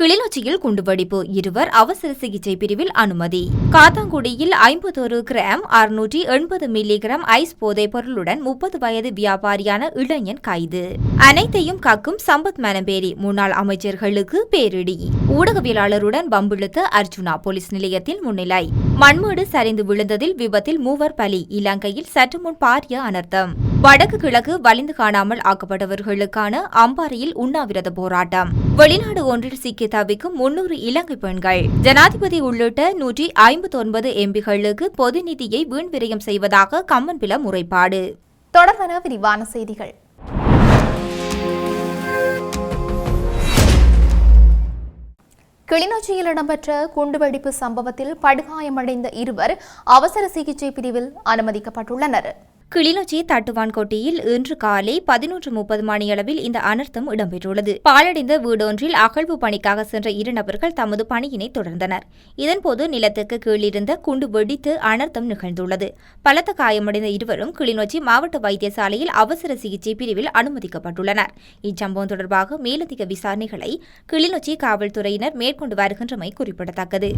கிளிநொச்சியில் குண்டுவெடிப்பு. இருவர் அவசர சிகிச்சை பிரிவில் அனுமதி. காத்தாங்குடியில் ஐம்பத்தொரு கிராம் அறுநூற்றி எண்பது மில்லிகிராம் ஐஸ் போதைப் பொருளுடன் முப்பது வயது வியாபாரியான இளைஞன் கைது. அனைத்தையும் கக்கும் சம்பத் மனம்பேரி முன்னாள் அமைச்சர்களுக்கு பேரிடி. ஊடகவியலாளருடன் பம்பிழுத்த அர்ஜுனா போலீஸ் நிலையத்தில் முன்னிலை. மண்மேடு சரிந்து விழுந்ததில் விபத்தில் மூவர் பலி இலங்கையில் சற்று முன் பாரிய அனர்த்தம். வடக்கு கிழக்கு வலிந்து காணாமல் ஆக்கப்பட்டவர்களுக்கான அம்பாறையில் உண்ணாவிரத போராட்டம். வெளிநாடு ஒன்றில் சிக்கி தவிக்கும் முன்னூறு இலங்கை பெண்கள். ஜனாதிபதி உள்ளிட்ட நூற்றி ஐம்பத்தி ஒன்பது எம்பிகளுக்கு பொது நிதியை வீண் விரயம் செய்வதாக கம்மன்பில முறைப்பாடு. தொடர்பான விரிவான செய்திகள். கிளிநொச்சியில் இடம்பெற்ற குண்டுவெடிப்பு சம்பவத்தில் படுகாயமடைந்த இருவர் அவசர சிகிச்சை பிரிவில் அனுமதிக்கப்பட்டுள்ளனர். கிளிநொச்சி தட்டுவான்கோட்டையில் இன்று காலை பதினொன்று முப்பது மணியளவில் இந்த அனர்த்தம் இடம்பெற்றுள்ளது. பாழடைந்த வீடொன்றில் அகழ்வு பணிக்காக சென்ற இரு நபர்கள் தமது பணியினை தொடர்ந்தனர். இதன்போது நிலத்துக்கு கீழிருந்த குண்டு வெடித்து அனர்த்தம் நிகழ்ந்துள்ளது. பலத்த காயமடைந்த இருவரும் கிளிநொச்சி மாவட்ட வைத்தியசாலையில் அவசர சிகிச்சை பிரிவில் அனுமதிக்கப்பட்டுள்ளனர். இச்சம்பவம் தொடர்பாக மேலதிக விசாரணைகளை கிளிநொச்சி காவல்துறையினர் மேற்கொண்டு வருகின்றமை குறிப்பிடத்தக்கது.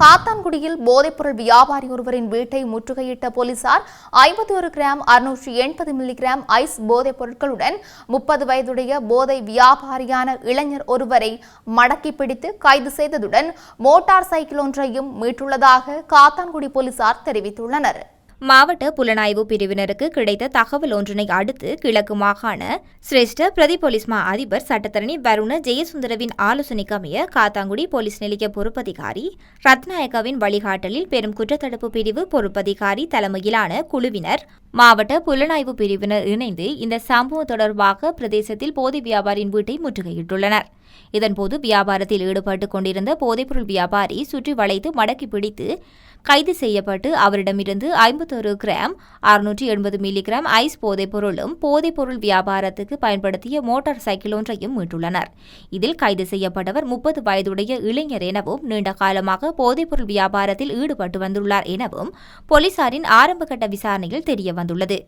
காத்தான்குடியில் போதைப்பொருள் வியாபாரி ஒருவரின் வீட்டை முற்றுகையிட்ட போலீசார் ஐம்பத்தி ஒரு கிராம் அறுநூற்றி எண்பது மில்லிகிராம் ஐஸ் போதைப் பொருட்களுடன் முப்பது வயதுடைய போதை வியாபாரியான இளைஞர் ஒருவரை மடக்கி பிடித்து கைது செய்ததுடன் மோட்டார் சைக்கிள் ஒன்றையும் மீட்டுள்ளதாக காத்தான்குடி போலீசார் தெரிவித்துள்ளனர். மாவட்ட புலனாய்வு பிரிவினருக்கு கிடைத்த தகவல் ஒன்றினை அடுத்து கிழக்கு மாகாண சிரேஷ்ட பிரதி போலீஸ் மா அதிபர் சட்டத்தரணி வருண ஜெயசுந்தரவின் ஆலோசனைக்கு அமைய காத்தாங்குடி போலீஸ் நிலைய பொறுப்பதிகாரி ரத்நாயக்காவின் வழிகாட்டலில் பெரும் குற்றத்தடுப்பு பிரிவு பொறுப்பதிகாரி தலைமையிலான குழுவினர். மாவட்ட புலனாய்வு பிரிவினர் இணைந்து இந்த சம்பவம் தொடர்பாக பிரதேசத்தில் போதை வியாபாரியின் வீட்டை முற்றுகையிட்டுள்ளனர். இதன்போது வியாபாரத்தில் ஈடுபட்டுக் கொண்டிருந்த போதைப்பொருள் வியாபாரி சுற்றி வளைத்து மடக்கி பிடித்து கைது செய்யப்பட்டு அவரிடமிருந்து ஐம்பத்தொரு கிராம் அறுநூற்றி எண்பது மில்லிகிராம் ஐஸ் போதைப் பொருளும் போதைப்பொருள் வியாபாரத்துக்கு பயன்படுத்திய மோட்டார் சைக்கிள் ஒன்றையும் மீட்டுள்ளனர். இதில் கைது செய்யப்பட்டவர் முப்பது வயதுடைய இளைஞர் எனவும் நீண்ட காலமாக போதைப்பொருள் வியாபாரத்தில் ஈடுபட்டு வந்துள்ளார் எனவும் போலீசாரின் ஆரம்பகட்ட விசாரணையில் தெரிய வந்துள்ளது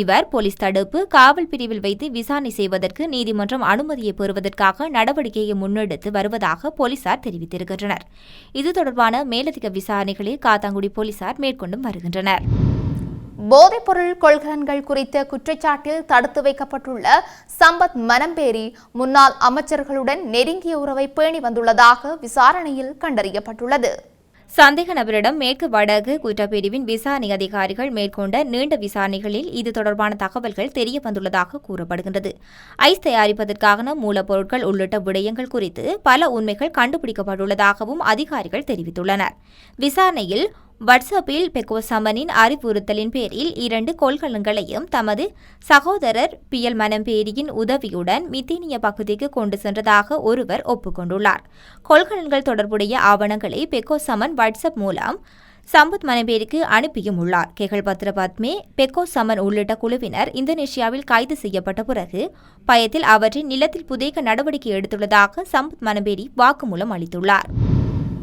இவர் போலீஸ் தடுப்பு காவல் பிரிவில் வைத்து விசாரணை செய்வதற்கு நீதிமன்றம் அனுமதியை பெறுவதற்காக நடவடிக்கையை முன்னெடுத்து வருவதாக போலீசார் தெரிவித்திருக்கின்றனர். இது தொடர்பான மேலதிக விசாரணைகளை காத்தாங்குடி போலீசார் மேற்கொண்டும் வருகின்றனர். போதைப்பொருள் கொள்கலன்கள் குறித்த குற்றச்சாட்டில் தடுத்து வைக்கப்பட்டுள்ள சம்பத் மனம்பேரி முன்னாள் அமைச்சர்களுடன் நெருங்கிய உறவை பேணி வந்துள்ளதாக விசாரணையில் கண்டறியப்பட்டுள்ளது. சந்தேக நபரிடம் மேற்கு வடக்கு குற்றப்பிரிவின் விசாரணை அதிகாரிகள் மேற்கொண்ட நீண்ட விசாரணைகளில் இது தொடர்பான தகவல்கள் தெரிய வந்துள்ளதாக கூறப்படுகின்றது. ஐஸ் தயாரிப்பதற்கான மூலப்பொருட்கள் உள்ளிட்ட விடயங்கள் குறித்து பல உண்மைகள் கண்டுபிடிக்கப்பட்டுள்ளதாகவும் அதிகாரிகள் தெரிவித்துள்ளனர். விசாரணையில் வாட்ஸ்அப்பில் பெக்கோசமனின் அறிவுறுத்தலின் பேரில் இரண்டு கொள்கலன்களையும் தமது சகோதரர் பியல் மனம்பேரியின் உதவியுடன் மித்தேனிய பகுதிக்கு கொண்டு சென்றதாக ஒருவர் ஒப்புக்கொண்டுள்ளார். கொள்கலன்கள் தொடர்புடைய ஆவணங்களை பெக்கோசமன் வாட்ஸ்அப் மூலம் சம்பத் மனம்பேரிக்கு அனுப்பியும் உள்ளார். கெகல் பத்ர பத்மே பெக்கோ சமன் உள்ளிட்ட குழுவினர் இந்தோனேஷியாவில் கைது செய்யப்பட்ட பிறகு பயத்தில் அவற்றின் நிலத்தில் புதைக்க நடவடிக்கை எடுத்துள்ளதாக சம்பத் மனபேரி வாக்குமூலம் அளித்துள்ளார்.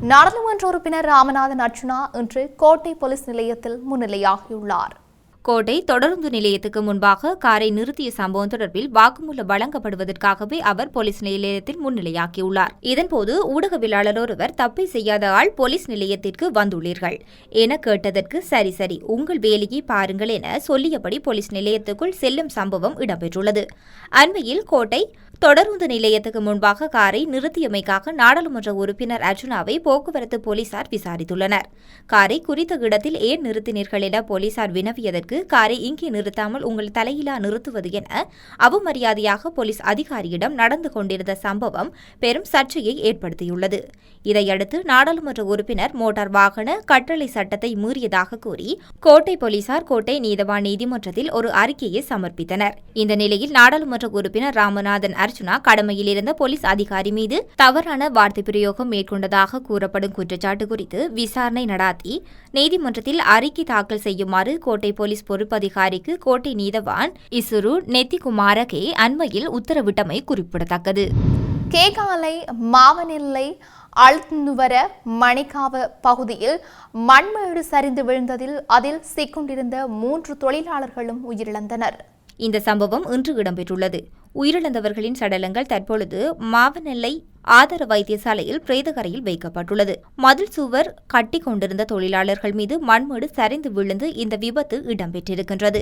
நாடாளுமன்ற உறுப்பினர் ராமநாதன் அர்ச்சுனா இன்று கோட்டை போலீஸ் நிலையத்தில் முன்னிலையாகியுள்ளார். கோட்டை தொடருந்து நிலையத்துக்கு முன்பாக காரை நிறுத்திய சம்பவம் தொடர்பில் வாக்குமூலம் வழங்கப்படுவதற்காகவே அவர் போலீஸ் நிலையத்தில் முன்னிலையாக்கியுள்ளார் இதன்போது ஊடகவியலாளர் ஒருவர் தப்பை செய்யாத ஆள் போலீஸ் நிலையத்திற்கு வந்துள்ளீர்கள். என கேட்டதற்கு சரி சரி உங்கள் வேலையை பாருங்கள் என சொல்லியபடி போலீஸ் நிலையத்துக்குள் செல்லும் சம்பவம் இடம்பெற்றுள்ளது. அண்மையில் கோட்டை தொடருந்து நிலையத்துக்கு முன்பாக காரை நிறுத்தியமைக்காக நாடாளுமன்ற உறுப்பினர் அர்ஜுனாவை போக்குவரத்து போலீசார் விசாரித்துள்ளனர். காரை குறித்த இடத்தில் ஏன் நிறுத்தினீர்கள் என போலீசார் வினவியதற்கு காரை இங்கே நிறுத்தாமல் உங்கள் தலையிலா நிறுத்துவது என அவமரியாதையாக போலீஸ் அதிகாரியிடம் நடந்து கொண்டிருந்த சம்பவம் பெரும் சர்ச்சையை ஏற்படுத்தியுள்ளது. இதையடுத்து நாடாளுமன்ற உறுப்பினர் மோட்டார் வாகன கட்டளை சட்டத்தை மீறியதாக கூறி கோட்டை போலீசார் கோட்டை நீதவான் நீதிமன்றத்தில் ஒரு அறிக்கையை சமர்ப்பித்தனர். இந்த நிலையில் நாடாளுமன்ற உறுப்பினர் ராமநாதன் அர்ஜுனா கடமையில் இருந்த போலீஸ் அதிகாரி மீது தவறான வார்த்தை பிரயோகம் மேற்கொண்டதாக கூறப்படும் குற்றச்சாட்டு குறித்து விசாரணை நடாத்தி நீதிமன்றத்தில் அறிக்கை தாக்கல் செய்யுமாறு கோட்டை போலீஸ் பொறுப்பதிகாரிக்கு கோட்டை நீதவான் இசுரு நெத்திகுமாரகே அண்மையில் உத்தரவிட்டமை குறிப்பிடத்தக்கது. கேகாலை மாவனெல்லை அழுத்துவர மணிக்காவ பகுதியில் மண்மேடு சரிந்து விழுந்ததில் அதில் சிக்கொண்டிருந்த மூன்று தொழிலாளர்களும் உயிரிழந்தனர். இந்த சம்பவம் இன்று இடம்பெற்றுள்ளது. உயிரிழந்தவர்களின் சடலங்கள் தற்பொழுது மாவனெல்லை ஆதார வைத்தியசாலையில் பிரேதகரையில் வைக்கப்பட்டுள்ளது. மதில் சுவர் கட்டி கொண்டிருந்த தொழிலாளர்கள் மீது மண்மேடு சரிந்து விழுந்து இந்த விபத்து இடம்பெற்றிருக்கின்றது.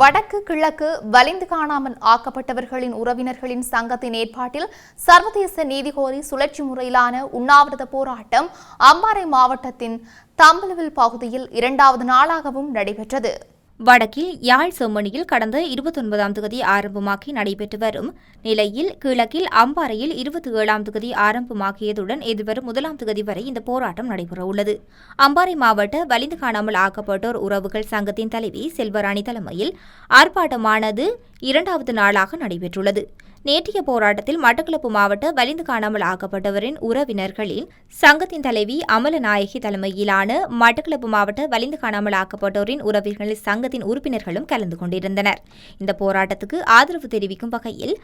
வடக்கு கிழக்கு வலிந்து காணாமல் ஆக்கப்பட்டவர்களின் உறவினர்களின் சங்கத்தின் ஏற்பாட்டில் சர்வதேச நீதி கோரி சுழற்சி முறையிலான உண்ணாவிரத போராட்டம் அம்பாறை மாவட்டத்தின் தம்பலவில் பகுதியில் இரண்டாவது நாளாகவும் நடைபெற்றது. வடக்கில் யாழ் செம்மணியில் கடந்த இருபத்தொன்பதாம் தேதி ஆரம்பமாக்கி நடைபெற்று வரும் நிலையில் கிழக்கில் அம்பாறையில் இருபத்தி ஏழாம் தேதி ஆரம்பமாக்கியதுடன் எதிர்வரும் முதலாம் தேதி வரை இந்த போராட்டம் நடைபெறவுள்ளது அம்பாறை மாவட்ட வலிந்து காணாமல் ஆக்கப்பட்டோர் உறவுகள் சங்கத்தின் தலைவி செல்வராணி தலைமையில் ஆர்ப்பாட்டமானது இரண்டாவது நாளாக நடைபெற்றுள்ளது. நேற்றைய போராட்டத்தில் மட்டக்களப்பு மாவட்ட வலிந்து காணாமல் ஆக்கப்பட்டவரின் உறவினர்களின் சங்கத்தின் தலைவி அமலநாயகி தலைமையிலான மட்டக்களப்பு மாவட்ட வலிந்து காணாமல் ஆக்கப்பட்டோரின் உறவினர்களின் சங்கத்தின் உறுப்பினர்களும் கலந்து கொண்டிருந்தனர். இந்த போராட்டத்துக்கு ஆதரவு தெரிவிக்கும் வகையில்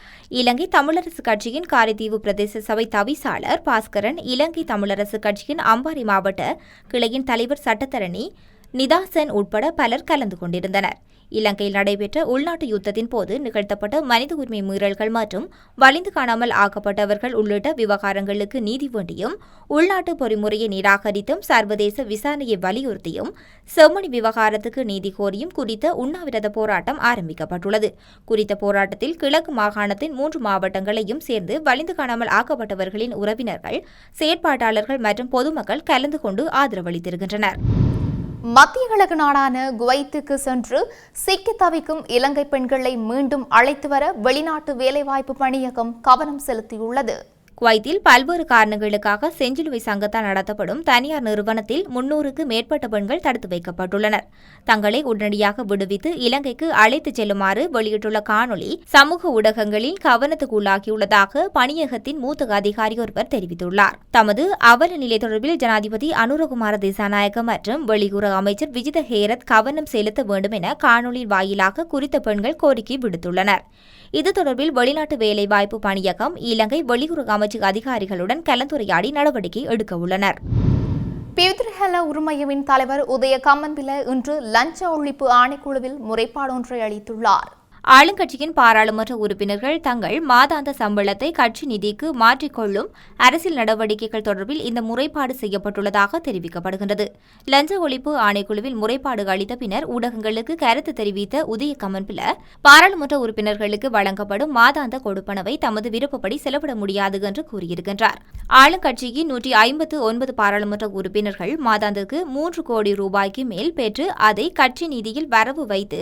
இலங்கை தமிழரசு கட்சியின் காரைதீவு பிரதேச சபை தவிசாளர் பாஸ்கரன் இலங்கை தமிழரசு கட்சியின் அம்பாறை மாவட்ட கிளையின் தலைவர் சட்டத்தரணி நிதாசன் உட்பட பலர் கலந்து கொண்டிருந்தனர். இலங்கையில் நடைபெற்ற உள்நாட்டு யுத்தத்தின் போது நிகழ்த்தப்பட்ட மனித உரிமை மீறல்கள் மற்றும் வலிந்து காணாமல் ஆக்கப்பட்டவர்கள் உள்ளிட்ட விவகாரங்களுக்கு நீதி வேண்டியும் உள்நாட்டு பொறிமுறையை நிராகரித்தும் சர்வதேச விசாரணையை வலியுறுத்தியும் செம்மணி விவகாரத்துக்கு நீதி கோரியும் குறித்த உண்ணாவிரத போராட்டம் ஆரம்பிக்கப்பட்டுள்ளது. குறித்த போராட்டத்தில் கிழக்கு மாகாணத்தின் மூன்று மாவட்டங்களையும் சேர்ந்து வலிந்து காணாமல் ஆக்கப்பட்டவர்களின் உறவினர்கள் செயற்பாட்டாளர்கள் மற்றும் பொதுமக்கள் கலந்து கொண்டு ஆதரவளித்திருக்கின்றனர். மத்திய கிழக்கு நாடான குவைத்துக்கு சென்று சிக்கி தவிக்கும் இலங்கை பெண்களை மீண்டும் அழைத்து வர வெளிநாட்டு வேலைவாய்ப்பு பணியகம் கவனம் செலுத்தியுள்ளது. குவைத்தில் பல்வேறு காரணங்களுக்காக செஞ்சிலுவை சங்கத்தால் நடத்தப்படும் தனியார் நிறுவனத்தில் முன்னூறுக்கு மேற்பட்ட பெண்கள் தடுத்து வைக்கப்பட்டுள்ளனர். தங்களை உடனடியாக விடுவித்து இலங்கைக்கு அழைத்துச் செல்லுமாறு வெளியிட்டுள்ள காணொளி சமூக ஊடகங்களில் கவனத்துக்குள்ளாகியுள்ளதாக பணியகத்தின் மூத்த அதிகாரி ஒருவர் தெரிவித்துள்ளார். தமது அவல நிலை தொடர்பில் ஜனாதிபதி அனுரகுமார திசாநாயக்க மற்றும் வெளியுறவு அமைச்சர் விஜித ஹேரத் கவனம் செலுத்த வேண்டும் என காணொலி வாயிலாக குறித்த பெண்கள் கோரிக்கை விடுத்துள்ளனர். இது தொடர்பில் வெளிநாட்டு வேலைவாய்ப்பு பணியகம் இலங்கை வெளியுறவு அமைச்சு அதிகாரிகளுடன் கலந்துரையாடி நடவடிக்கை எடுக்க உள்ளனர். பிவித்ரஹல உரிமையவின் தலைவர் உதய கம்மன்பில இன்று லஞ்ச ஒழிப்பு ஆணைக்குழுவில் முறைப்பாடு ஒன்றை அளித்துள்ளார். ஆளுங்கட்சியின் பாராளுமன்ற உறுப்பினர்கள் தங்கள் மாதாந்த சம்பளத்தை கட்சி நிதிக்கு மாற்றிக்கொள்ளும் அரசியல் நடவடிக்கைகள் தொடர்பில் இந்த முறைப்பாடு செய்யப்பட்டுள்ளதாக தெரிவிக்கப்படுகின்றது. லஞ்ச ஒழிப்பு ஆணைக்குழுவில் முறைப்பாடு அளித்த பின்னர் ஊடகங்களுக்கு கருத்து தெரிவித்த உதய கமன்பில பாராளுமன்ற உறுப்பினர்களுக்கு வழங்கப்படும் மாதாந்த கொடுப்பனவை தமது விருப்பப்படி செலவிட முடியாது என்று கூறியிருக்கின்றார். ஆளுங்கட்சியின் நூற்றி ஐம்பத்து ஒன்பது பாராளுமன்ற உறுப்பினர்கள் மாதாந்துக்கு மூன்று கோடி ரூபாய்க்கு மேல் பெற்று அதை கட்சி நிதியில் வரவு வைத்து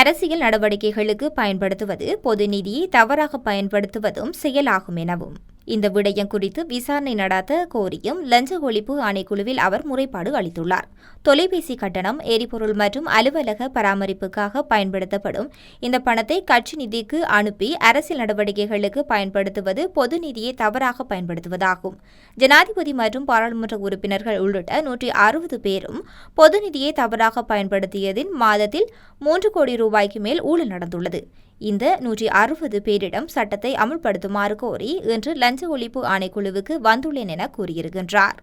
அரசியல் நடவடிக்கைகளுக்கு பயன்படுத்துவது பொது நிதியை தவறாக பயன்படுத்துவதும் செயலாகும் எனவும். இந்த விடயம் குறித்து விசாரணை நடத்த கோரியும் லஞ்ச ஒழிப்பு ஆணைக்குழுவில் அவர் முறைப்பாடு அளித்துள்ளார். தொலைபேசி கட்டணம் எரிபொருள் மற்றும் அலுவலக பராமரிப்புக்காக பயன்படுத்தப்படும். இந்த பணத்தை கட்சி நிதிக்கு அனுப்பி அரசியல் நடவடிக்கைகளுக்கு பயன்படுத்துவது பொது நிதியை தவறாக பயன்படுத்துவதாகும். ஜனாதிபதி மற்றும் பாராளுமன்ற உறுப்பினர்கள் உள்ளிட்ட நூற்றி அறுபது பேரும் பொது நிதியை தவறாக பயன்படுத்தியதில் மாதத்தில் மூன்று கோடி ரூபாய்க்கு மேல் ஊழல் நடந்துள்ளது. இந்த நூற்றி அறுபது பேரிடம் சட்டத்தை அமுல்படுத்துமாறு கோரி இன்று லஞ்ச ஒழிப்பு ஆணைக்குழுவுக்கு வந்துள்ளேன் என கூறியிருக்கின்றார்.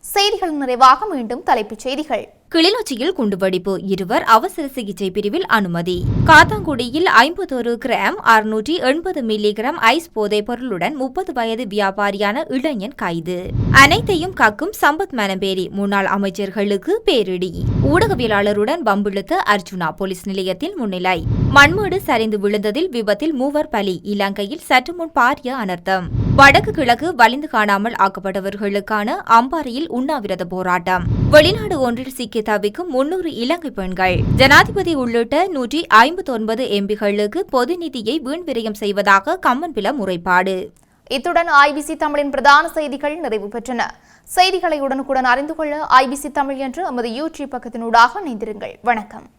செய்திகள் நிறைவாக மீண்டும் தலைப்புச் செய்திகள். கிளிநொச்சியில் குண்டுவெடிப்பு. இருவர் அவசர சிகிச்சை பிரிவில் அனுமதி. காத்தாங்குடியில் ஐம்பத்தொரு கிராம் அறுநூற்றி எண்பது மில்லிகிராம் ஐஸ் போதைப் பொருளுடன் முப்பது வயது வியாபாரியான இளைஞன் கைது. அனைத்தையும் கக்கும் சம்பத் மனம்பேரி முன்னாள் அமைச்சர்களுக்கு பேரிடி. ஊடகவியலாளருடன் பம்பிழுத்த அர்ஜுனா போலீஸ் நிலையத்தில் முன்னிலை. மண்மேடு சரிந்து விழுந்ததில் விபத்தில் மூவர் பலி. இலங்கையில் சற்று முன் பாரிய அனர்த்தம். வடக்கு கிழக்கு வலிந்து காணாமல் ஆக்கப்பட்டவர்களுக்கான அம்பாறையில் உண்ணாவிரத போராட்டம். வெளிநாடு ஒன்றில் சிக்கி தவிக்கும் முன்னூறு இலங்கை பெண்கள். ஜனாதிபதி உள்ளிட்ட நூற்றி ஐம்பத்தி ஒன்பது எம்பிகளுக்கு பொது நிதியை வீண் விரயம் செய்வதாக கம்மன்பில முறைப்பாடு. இத்துடன் ஐபிசி தமிழின் பிரதான செய்திகள் நிறைவு பெற்றன. செய்திகளை உடனுக்குடன் அறிந்து கொள்ள ஐபிசி தமிழ் என்று எமது யூடியூப் பக்கத்தினூடாக இணைந்திருங்கள். வணக்கம்.